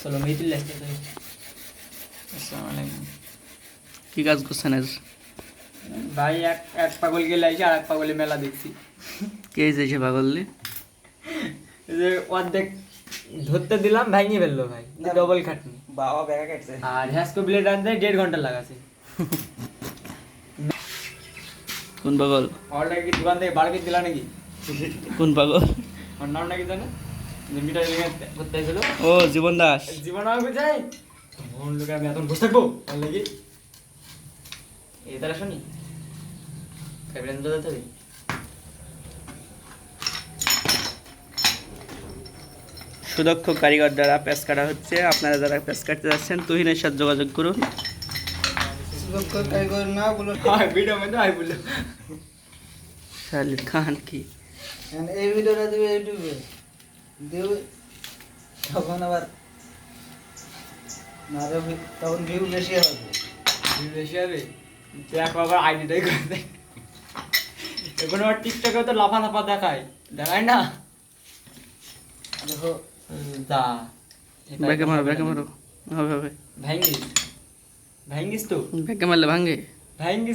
চলো মেয়েটির লাগতে আসসালামু আলাইকুম। কি কাজ করছেন আজ? ভাই এক এক পাগল গেলে আইছি আর এক পাগলে মেলা দেখছি। কে এসেছে পাগললি এই যে অর্ধেক ধরতে দিলাম ভেঙে ফেলল ভাই। ডবল খাটনি। বাবা ব্যাগা কাটছে। আর হ্যাসকো ব্লেড আনতে দেড় ঘণ্টা লাগাছে। কোন পাগল? অর্ডার কি দোকান থেকে বাড়ি দিলা নাকি? কোন পাগল? ওর নাম নাকি জানো? মিটার করতে ও জীবন দাস জীবন আমাকে যাই মন লোকে আমি এখন বসে থাকব? ওর লাগি এই তারা শুনি। তো সুদক্ষ কারিগর দ্বারা প্যাস কাটা হচ্ছে। আপনারা যারা প্যাস কাটতে যাচ্ছেন তুহিনের সাথে যোগাযোগ করুন। হ্যাঁ ভিডিও মধ্যে আই বলল শালিদ খান কি? এই ভিডিওটা দিবে ইউটিউবে। দেবে তখন আবার আরও তখন ভিউ বেশি হবে। ভিউ বেশি হবে? দেখ আবার আইডিটাই করে দেয়। এখন আবার টিকটকে তো লাফা লাফা দেখায়। দেখায় না? দেখো। যা। ব্যাকে মারো ব্যাকে মারো। হবে হবে। ভাঙ্গিস তো? ব্যাকে মারলে ভাঙ্গে। ভাঙ্গিস